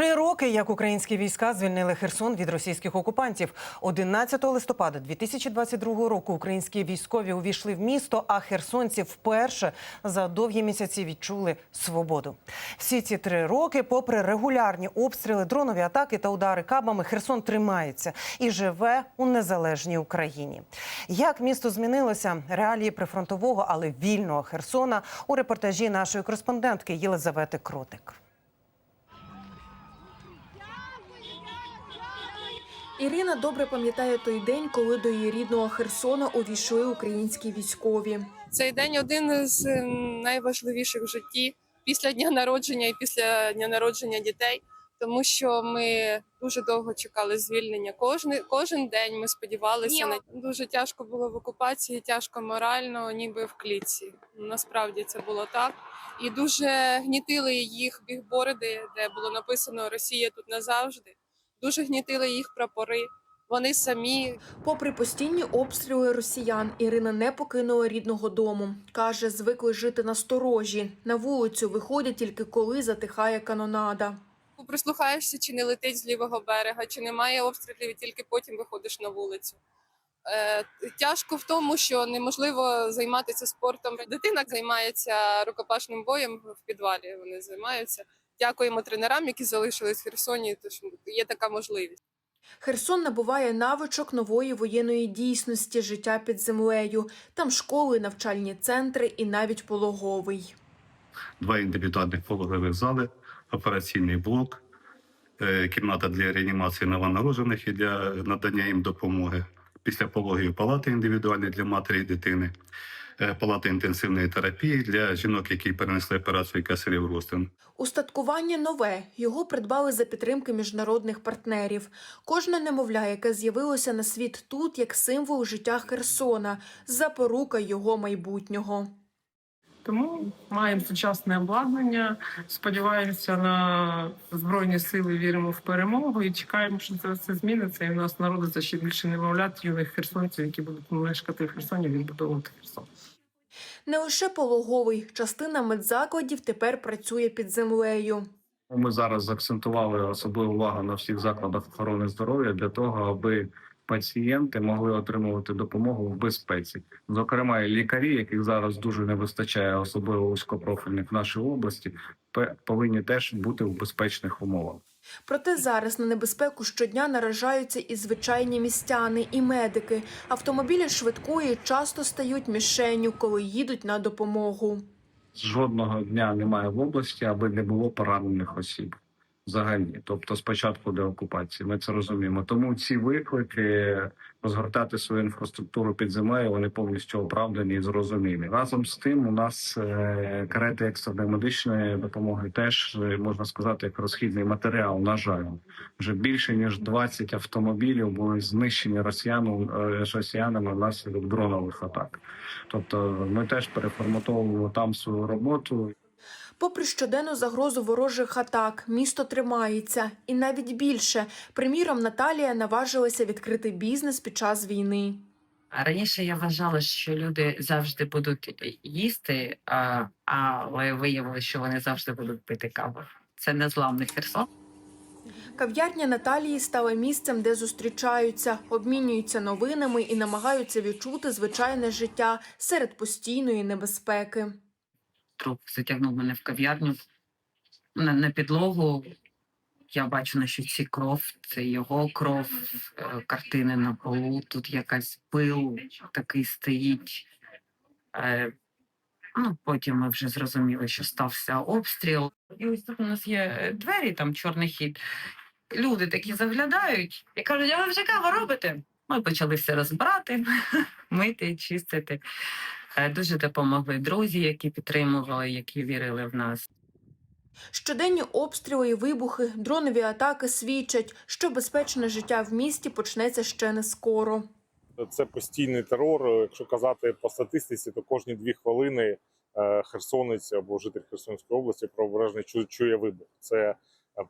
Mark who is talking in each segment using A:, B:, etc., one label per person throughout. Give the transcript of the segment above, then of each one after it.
A: Три роки, як українські війська звільнили Херсон від російських окупантів. 11 листопада 2022 року українські військові увійшли в місто, а херсонці вперше за довгі місяці відчули свободу. Всі ці три роки, попри регулярні обстріли, дронові атаки та удари кабами, Херсон тримається і живе у незалежній Україні. Як місто змінилося? Реалії прифронтового, але вільного Херсона у репортажі нашої кореспондентки Єлизавети Кротик.
B: Ірина добре пам'ятає той день, коли до її рідного Херсона увійшли українські військові.
C: Цей день один з е, найважливіших в житті після дня народження і після дня народження дітей, тому що ми дуже довго чекали звільнення. Кожен кожен день ми сподівалися на дуже тяжко було в окупації, тяжко морально, ніби в клітці. Насправді це було так. І дуже гнітили їх бігборди, де було написано Росія тут назавжди. Дуже гнітили їх прапори. Вони самі
B: Попри постійні обстріли росіян, Ірина не покинула рідного дому. Каже, звикли жити на сторожі. На вулицю виходять тільки коли затихає канонада.
C: прислухаєшся, чи не летить з лівого берега, чи немає обстрілів, і тільки потім виходиш на вулицю. Е, тяжко в тому, що неможливо займатися спортом. Дитина займається рукопашним боєм в підвалі. Вони займаються. Дякуємо тренерам, які залишились в Херсоні. Тож є така можливість.
B: Херсон набуває навичок нової воєнної дійсності життя під землею. Там школи, навчальні центри і навіть пологовий.
D: два індивідуальних пологових зали, операційний блок, е, кімната для реанімації новонароджених і для надання їм допомоги. Після пологів палати індивідуальні для матері і дитини, палати інтенсивної терапії для жінок, які перенесли операцію кесарів розтин.
B: Устаткування нове. Його придбали за підтримки міжнародних партнерів. Кожне немовля, яке з'явилося на світ тут, як символ життя Херсона, запорука його майбутнього.
E: Тому маємо сучасне обладнання. Сподіваємося на збройні сили, віримо в перемогу і чекаємо, що це все зміниться. І в нас народиться ще більше немовлят юних херсонців, які будуть мешкати в Херсоні, відбудовувати Херсон.
B: Не лише пологовий, частина медзакладів тепер працює під землею.
D: Ми зараз заакцентували особливу увагу на всіх закладах охорони здоров'я для того, аби пацієнти могли отримувати допомогу в безпеці. Зокрема, лікарі, яких зараз дуже не вистачає, особливо вузькопрофільних в нашій області, повинні теж бути в безпечних умовах.
B: Проте зараз на небезпеку щодня наражаються і звичайні містяни, і медики. Автомобілі швидкої часто стають мішенню, коли їдуть на допомогу.
D: Жодного дня немає в області, аби не було поранених осіб. Взагалі, тобто спочатку деокупації, ми це розуміємо. Тому ці виклики розгортати свою інфраструктуру під землею вони повністю оправдані і зрозумілі. Разом з тим, у нас е, карети екстреної медичної допомоги теж е, можна сказати як розхідний матеріал. На жаль, вже більше ніж 20 автомобілів були знищені росіянами е, росіянами внаслідок дронових атак. Тобто, ми теж переформатовуємо там свою роботу.
B: Попри щоденну загрозу ворожих атак, місто тримається і навіть більше. Приміром, Наталія наважилася відкрити бізнес під час війни.
F: Раніше я вважала, що люди завжди будуть їсти, але виявилося, що вони завжди будуть пити каву. Це незламний Херсон.
B: Кав'ярня Наталії стала місцем, де зустрічаються, обмінюються новинами і намагаються відчути звичайне життя серед постійної небезпеки.
F: Друг затягнув мене в кав'ярню на, на підлогу. Я бачу на щоці кров, це його кров, е, картини на полу. Тут якась пил такий стоїть. Е, Ну, потім ми вже зрозуміли, що стався обстріл. І ось тут у нас є е, двері, там чорний хід. Люди такі заглядають і кажуть, а ви вже каву робите? Ми почали все розбирати, мити, чистити. Е, Дуже допомогли друзі, які підтримували, які вірили в нас.
B: Щоденні обстріли і вибухи, дронові атаки свідчать, що безпечне життя в місті почнеться ще не скоро.
G: Це постійний терор. Якщо казати по статистиці, то кожні дві хвилини е, херсонець або житель Херсонської області правобережний чу- чує вибух. Це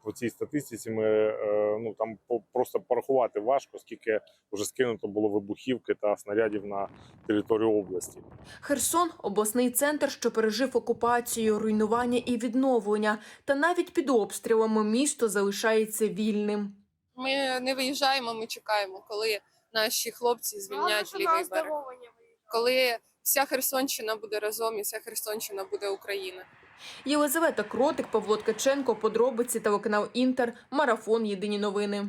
G: по цій статистиці ми е, ну там по- просто порахувати важко, скільки вже скинуто було вибухівки та снарядів на територію області.
B: Херсон обласний центр, що пережив окупацію, руйнування і відновлення. Та навіть під обстрілами місто залишається вільним.
C: Ми не виїжджаємо, ми чекаємо, коли наші хлопці звільняють лівий берег. Коли вся Херсонщина буде разом і вся Херсонщина буде Україна.
B: Єлизавета Кротик, Павло Ткаченко, подробиці телеканал Інтер, марафон Єдині новини.